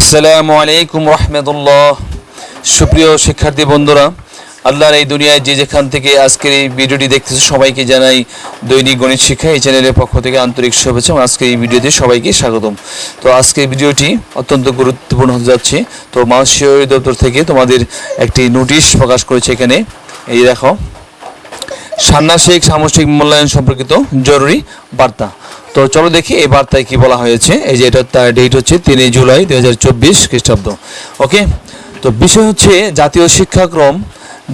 আসসালামু আলাইকুম রহমতুল্লাহ। সুপ্রিয় শিক্ষার্থী বন্ধুরা, আল্লাহর এই দুনিয়ায় যে যেখান থেকে আজকের এই ভিডিওটি দেখতেছে, সবাইকে জানাই দৈনিক গণিত শিক্ষা এই চ্যানেলের পক্ষ থেকে আন্তরিক শুভেচ্ছা এবং আজকের এই ভিডিওতে সবাইকে স্বাগতম। তো আজকের ভিডিওটি অত্যন্ত গুরুত্বপূর্ণ হতে যাচ্ছে। তো মানসিক দপ্তর থেকে তোমাদের একটি নোটিশ প্রকাশ করেছে এখানে। এই দেখো ষান্মাসিক সামষ্টিক মূল্যায়ন সম্পর্কিত জরুরি বার্তা। তো চলো দেখি এই বার্তায় কি বলা হয়েছে। এই যে এটা তার ডেট হচ্ছে তিনই জুলাই দুই হাজার চব্বিশ খ্রিস্টাব্দ। ওকে? তো বিষয় হচ্ছে জাতীয় শিক্ষাক্রম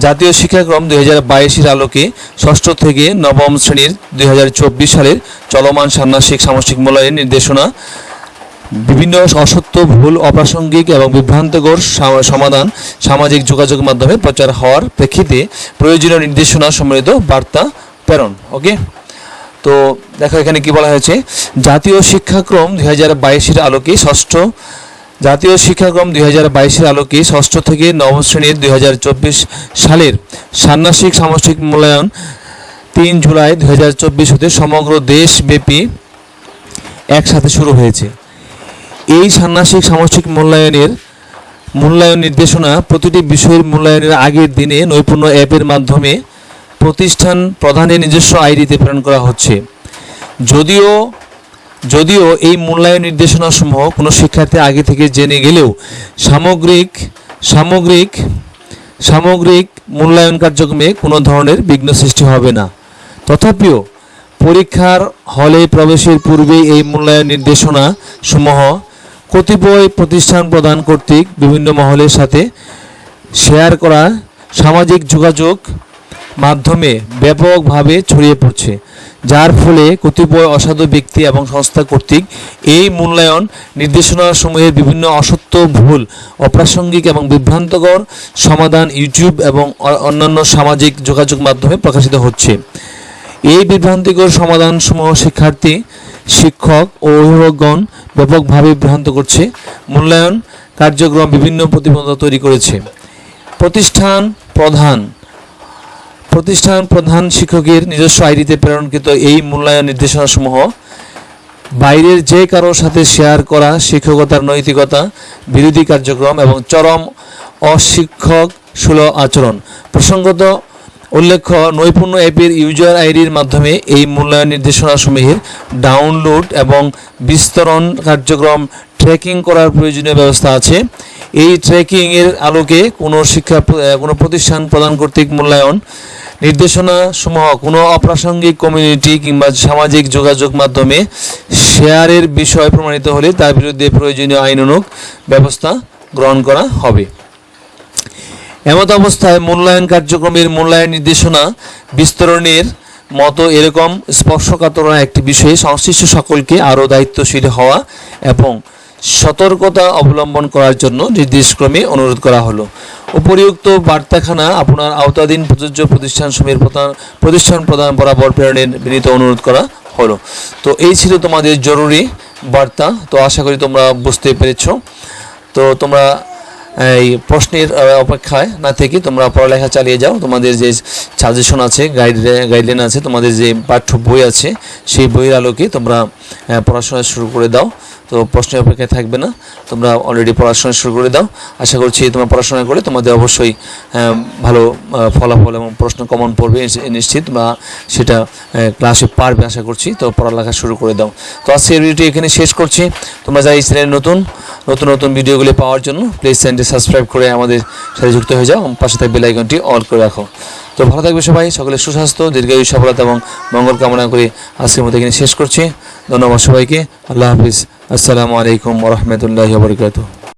জাতীয় শিক্ষাক্রম দুই হাজার বাইশের আলোকে ষষ্ঠ থেকে নবম শ্রেণির দুই হাজার চব্বিশ সালের চলমান ষান্মাসিক সামষ্টিক মূল্যায়ন নির্দেশনা, বিভিন্ন অসত্য, ভুল, অপ্রাসঙ্গিক এবং বিভ্রান্তকর সমাধান সামাজিক যোগাযোগ মাধ্যমে প্রচার হওয়ার প্রেক্ষিতে প্রয়োজনীয় নির্দেশনা সম্বলিত বার্তা প্রেরণ। ওকে? তো দেখো এখানে কি বলা হয়েছে? জাতীয় শিক্ষাক্রম দুই হাজার বাইশের আলোকে ষষ্ঠ। জাতীয় শিক্ষাক্রম দুই হাজার বাইশের আলোকে ষষ্ঠ থেকে নবম শ্রেণির দুই হাজার চব্বিশ সালের ষান্মাসিক সামষ্টিক মূল্যায়ন তিন জুলাই দুই হাজার চব্বিশ হতে সমগ্র দেশব্যাপী একসাথে শুরু হয়েছে। এই ষান্মাসিক সামষ্টিক মূল্যায়নের মূল্যায়ন নির্দেশনা প্রতিটি বিষয়ের মূল্যায়নের আগের দিনে নৈপুণ্য অ্যাপের মাধ্যমে প্রতিষ্ঠান প্রধানের নিজস্ব আইডিতে প্রেরণ করা হচ্ছে। যদিও যদিও এই মূল্যায়ন নির্দেশনাসমূহ কোনো শিক্ষার্থী আগে থেকে জেনে গেলেও সামগ্রিক সামগ্রিক সামগ্রিক মূল্যায়ন কার্যক্রমে কোনো ধরনের বিঘ্ন সৃষ্টি হবে না। তথাপিও পরীক্ষার হলে প্রবেশের পূর্বে এই মূল্যায়ন নির্দেশনা সমূহ কতিপয় প্রতিষ্ঠান প্রদান কর্তৃক বিভিন্ন মহলের সাথে শেয়ার করা, সামাজিক যোগাযোগ মাধ্যমে ব্যাপকভাবে ছড়িয়ে পড়ছে, যার ফলে কতিপয় অসাধু ব্যক্তি এবং সংস্থা কর্তৃক এই মূল্যায়ন নির্দেশনাসমূহের বিভিন্ন অসত্য, ভুল, অপ্রাসঙ্গিক এবং বিভ্রান্তকর সমাধান ইউটিউব এবং অন্যান্য সামাজিক যোগাযোগ মাধ্যমে প্রকাশিত হচ্ছে। এই বিভ্রান্তিকর সমাধানসমূহ শিক্ষার্থী, শিক্ষক ও অভিভাবকগণ ব্যাপকভাবে বিভ্রান্ত করছে। মূল্যায়ন কার্যক্রম বিভিন্ন প্রতিবন্ধকতা তৈরি করেছে। প্রতিষ্ঠান প্রধান প্রতিষ্ঠান প্রধান শিক্ষকের নিজস্ব আইডিতে প্রেরণকৃত এই মূল্যায়ন নির্দেশনাসমূহ, বাইরের যে কারোর সাথে শেয়ার করা শিক্ষকতার নৈতিকতা, বিরোধী কার্যক্রম এবং চরম অশিক্ষক সুলভ আচরণ। প্রসঙ্গত, উল্লেখ্য, নৈপুণ্য অ্যাপের ইউজার আইডির মাধ্যমে এই মূল্যায়ন নির্দেশনাসমূহের ডাউনলোড এবং বিস্তরণ কার্যক্রম ট্র্যাকিং করার প্রয়োজনীয় ব্যবস্থা আছে। এই ট্র্যাকিংয়ের আলোকে কোনো শিক্ষা কোনো প্রতিষ্ঠান প্রদান কর্তৃক মূল্যায়ন, নির্দেশনা সমূহ, কোনো অপ্রাসঙ্গিক কমিউনিটি কিংবা সামাজিক যোগাযোগ মাধ্যমে শেয়ারের বিষয় প্রমাণিত হলে তার বিরুদ্ধে প্রয়োজনীয় আইনানুগ ব্যবস্থা গ্রহণ করা হবে। এমত অবস্থায় মূল্যায়ন কার্যক্রমের মূল্যায়ন নির্দেশনা বিস্তরণের মতো এরকম স্পর্শকাতর একটি বিষয়ে সংশ্লিষ্ট সকলকে আরও দায়িত্বশীল হওয়া এবং সতর্কতা অবলম্বন করার জন্য নির্দেশক্রমে অনুরোধ করা হলো। উপরিউক্ত বার্তাখানা আপনার আওতাধীন প্রযোজ্য প্রতিষ্ঠানসমূহের প্রধান প্রতিষ্ঠান প্রধান বরাবর প্রেরণের বিনীত অনুরোধ করা হলো। তো এই ছিল তোমাদের জরুরি বার্তা। তো আশা করি তোমরা বুঝতে পেরেছ। তো তোমরা, এই প্রশ্নের অপেক্ষায় না থেকে তোমরা পড়ালেখা চালিয়ে যাও। তোমাদের যে সাজেশন আছে গাইড গাইডলাইন আছে, তোমাদের যে পাঠ্য বই আছে, সেই বইয়ের আলোকে তোমরা পড়াশোনা শুরু করে দাও। তো প্রশ্নের অপেক্ষায় থাকবে না। তোমরা অলরেডি পড়াশোনা শুরু করে দাও। আশা করছি তোমরা পড়াশোনা করে তোমাদের অবশ্যই ভালো ফলাফল এবং প্রশ্ন কমন পড়বে নিশ্চিত। বা সেটা ক্লাসে পারবে আশা করছি। তো পড়ালেখা শুরু করে দাও। তো আজকের ভিডিওটি এখানে শেষ করছি। তোমরা যারা এই চ্যানেলে নতুন নতুন নতুন ভিডিওগুলি পাওয়ার জন্য প্লিজ চ্যানেলটি সাবস্ক্রাইব করে আমাদের সাথে যুক্ত হয়ে যাও। পাশে থাকবে বেল আইকনটি অল করে রাখো। তো ভালো থাকবে সবাই, সকলে সুস্বাস্থ্য, দীর্ঘায়ু সফলতা এবং মঙ্গল কামনা করে আজকের মতো এখানে শেষ করছি। ধন্যবাদ সবাইকে। আল্লাহ হাফিজ। আসসালামু আলাইকুম রহমতুল্লাহ বরকাতুহ।